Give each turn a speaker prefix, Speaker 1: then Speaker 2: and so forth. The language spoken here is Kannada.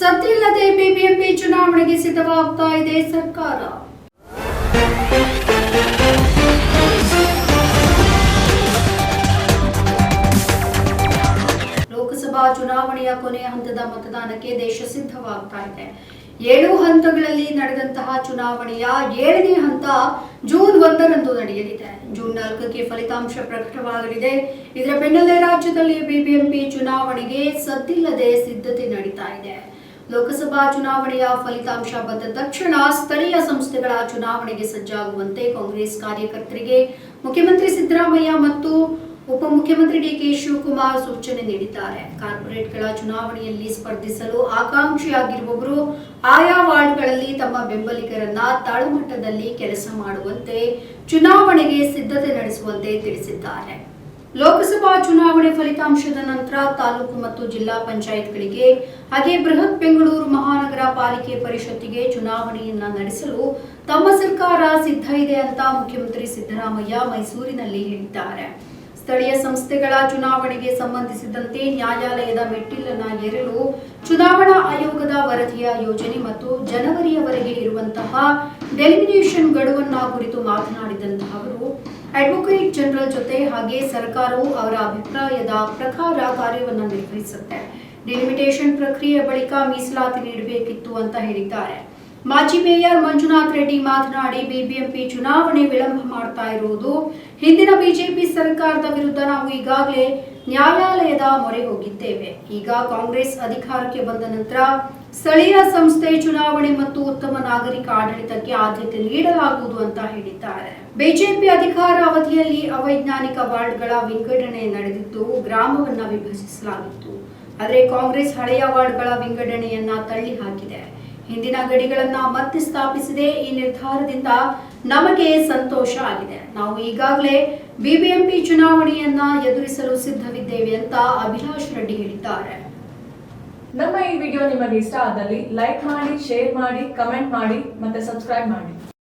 Speaker 1: ಸದ್ದಿಲ್ಲದೆ ಬಿಬಿಎಂಪಿ ಚುನಾವಣೆಗೆ ಸಿದ್ಧವಾಗ್ತಾ ಇದೆ ಸರ್ಕಾರ. ಲೋಕಸಭಾ ಚುನಾವಣೆಯ ಕೊನೆಯ ಹಂತದ ಮತದಾನಕ್ಕೆ ದೇಶ ಸಿದ್ಧವಾಗ್ತಾ ಇದೆ. ಏಳು ಹಂತಗಳಲ್ಲಿ ನಡೆದಂತಹ ಚುನಾವಣೆಯ ಏಳನೇ ಹಂತ ಜೂನ್ ಒಂದರಂದು ನಡೆಯಲಿದೆ. ಜೂನ್ ನಾಲ್ಕಕ್ಕೆ ಫಲಿತಾಂಶ ಪ್ರಕಟವಾಗಲಿದೆ. ಇದರ ಬೆನ್ನಲ್ಲೇ ರಾಜ್ಯದಲ್ಲಿ ಬಿಬಿಎಂಪಿ ಚುನಾವಣೆಗೆ ಸದ್ದಿಲ್ಲದೆ ಸಿದ್ಧತೆ ನಡೀತಾ ಇದೆ. ಲೋಕಸಭಾ ಚುನಾವಣೆಯ ಫಲಿತಾಂಶ ಬಂದ ತಕ್ಷಣ ಸ್ಥಳೀಯ ಸಂಸ್ಥೆಗಳ ಚುನಾವಣೆಗೆ ಸಜ್ಜಾಗುವಂತೆ ಕಾಂಗ್ರೆಸ್ ಕಾರ್ಯಕರ್ತರಿಗೆ ಮುಖ್ಯಮಂತ್ರಿ ಸಿದ್ದರಾಮಯ್ಯ ಮತ್ತು ಉಪಮುಖ್ಯಮಂತ್ರಿ ಡಿಕೆ ಶಿವಕುಮಾರ್ ಸೂಚನೆ ನೀಡಿದ್ದಾರೆ. ಕಾರ್ಪೊರೇಟ್ಗಳ ಚುನಾವಣೆಯಲ್ಲಿ ಸ್ಪರ್ಧಿಸಲು ಆಕಾಂಕ್ಷಿಯಾಗಿರುವವರು ಆಯಾ ವಾರ್ಡ್ಗಳಲ್ಲಿ ತಮ್ಮ ಬೆಂಬಲಿಗರನ್ನ ತಾಳುಮಟ್ಟದಲ್ಲಿ ಕೆಲಸ ಮಾಡುವಂತೆ ಚುನಾವಣೆಗೆ ಸಿದ್ಧತೆ ನಡೆಸುವಂತೆ ತಿಳಿಸಿದ್ದಾರೆ. ಲೋಕಸಭಾ ಚುನಾವಣೆ ಫಲಿತಾಂಶದ ನಂತರ ತಾಲೂಕು ಮತ್ತು ಜಿಲ್ಲಾ ಪಂಚಾಯತ್ಗಳಿಗೆ, ಹಾಗೆ ಬೃಹತ್ ಬೆಂಗಳೂರು ಮಹಾನಗರ ಪಾಲಿಕೆ ಪರಿಷತ್ತಿಗೆ ಚುನಾವಣೆಯನ್ನ ನಡೆಸಲು ತಮ್ಮ ಸರ್ಕಾರ ಸಿದ್ಧ ಇದೆ ಅಂತ ಮುಖ್ಯಮಂತ್ರಿ ಸಿದ್ದರಾಮಯ್ಯ ಮೈಸೂರಿನಲ್ಲಿ ಹೇಳಿದ್ದಾರೆ. ಸ್ಥಳೀಯ ಸಂಸ್ಥೆಗಳ ಚುನಾವಣೆಗೆ ಸಂಬಂಧಿಸಿದಂತೆ ನ್ಯಾಯಾಲಯದ ಮೆಟ್ಟಿಲನ್ನ ಏರಲು ಚುನಾವಣಾ ಆಯೋಗದ ವರದಿಯ ಯೋಜನೆ ಮತ್ತು ಜನವರಿಯವರೆಗೆ ಇರುವಂತಹ ಡೆಲಿಮಿನೇಷನ್ ಗಡುವನ್ನ ಕುರಿತು ಮಾತನಾಡಿದಂತಹ ಅವರು ಅಡ್ವೊಕೇಟ್ ಜನರಲ್ ಜೊತೆ ಹಾಗೆ ಸರ್ಕಾರವು ಅವರ ಅಭಿಪ್ರಾಯದ ಪ್ರಕಾರ ಕಾರ್ಯವನ್ನು ನಿರ್ವಹಿಸುತ್ತೆ. ಡಿಲಿಮಿಟೇಷನ್ ಪ್ರಕ್ರಿಯೆ ಬಳಿಕ ಮೀಸಲಾತಿ ನೀಡಬೇಕಿತ್ತು ಅಂತ ಹೇಳಿದ್ದಾರೆ. ಮಾಜಿ ಮೇಯರ್ ಮಂಜುನಾಥ್ ರೆಡ್ಡಿ ಮಾತನಾಡಿ, ಬಿಬಿಎಂಪಿ ಚುನಾವಣೆ ವಿಳಂಬ ಮಾಡ್ತಾ ಇರುವುದು. ಹಿಂದಿನ ಬಿಜೆಪಿ ಸರ್ಕಾರದ ವಿರುದ್ಧ ನಾವು ಈಗಾಗಲೇ ನ್ಯಾಯಾಲಯದ ಮೊರೆ ಹೋಗಿದ್ದೇವೆ. ಈಗ ಕಾಂಗ್ರೆಸ್ ಅಧಿಕಾರಕ್ಕೆ ಬಂದ ನಂತರ ಸ್ಥಳೀಯ ಸಂಸ್ಥೆ ಚುನಾವಣೆ ಮತ್ತು ಉತ್ತಮ ನಾಗರಿಕ ಆಡಳಿತಕ್ಕೆ ಆದ್ಯತೆ ನೀಡಲಾಗುವುದು ಅಂತ ಹೇಳಿದ್ದಾರೆ. ಬಿಜೆಪಿ ಅಧಿಕಾರ ಅವಧಿಯಲ್ಲಿ ಅವೈಜ್ಞಾನಿಕ ವಾರ್ಡ್ಗಳ ವಿಂಗಡಣೆ ನಡೆದಿದ್ದು, ಗ್ರಾಮವನ್ನ ವಿಭಜಿಸಲಾಗಿತ್ತು. ಆದರೆ ಕಾಂಗ್ರೆಸ್ ಹಳೆಯ ವಾರ್ಡ್ಗಳ ವಿಂಗಡಣೆಯನ್ನ ತಳ್ಳಿ ಹಾಕಿದೆ ಹಿಂದಿನ ಗಡಿಗಳನ್ನ ಮತ್ತೆ ಸ್ಥಾಪಿಸಿದೆ ಈ ನಿರ್ಧಾರದಿಂದ ನಮಗೆ ಸಂತೋಷ ಆಗಿದೆ. ನಾವು ಈಗಾಗಲೇ ಬಿಬಿಎಂಪಿ ಚುನಾವಣೆಯನ್ನ ಎದುರಿಸಲು ಸಿದ್ಧವಿದ್ದೇವೆ ಅಂತ ಅಭಿಲಾಷ್ ರೆಡ್ಡಿ ಹೇಳಿದ್ದಾರೆ.
Speaker 2: ನಮ್ಮ ಈ ವಿಡಿಯೋ ನಿಮಗೆ ಇಷ್ಟ ಆದಲ್ಲಿ ಲೈಕ್ ಮಾಡಿ, ಶೇರ್ ಮಾಡಿ, ಕಮೆಂಟ್ ಮಾಡಿ ಮತ್ತೆ ಸಬ್ಸ್ಕ್ರೈಬ್ ಮಾಡಿ.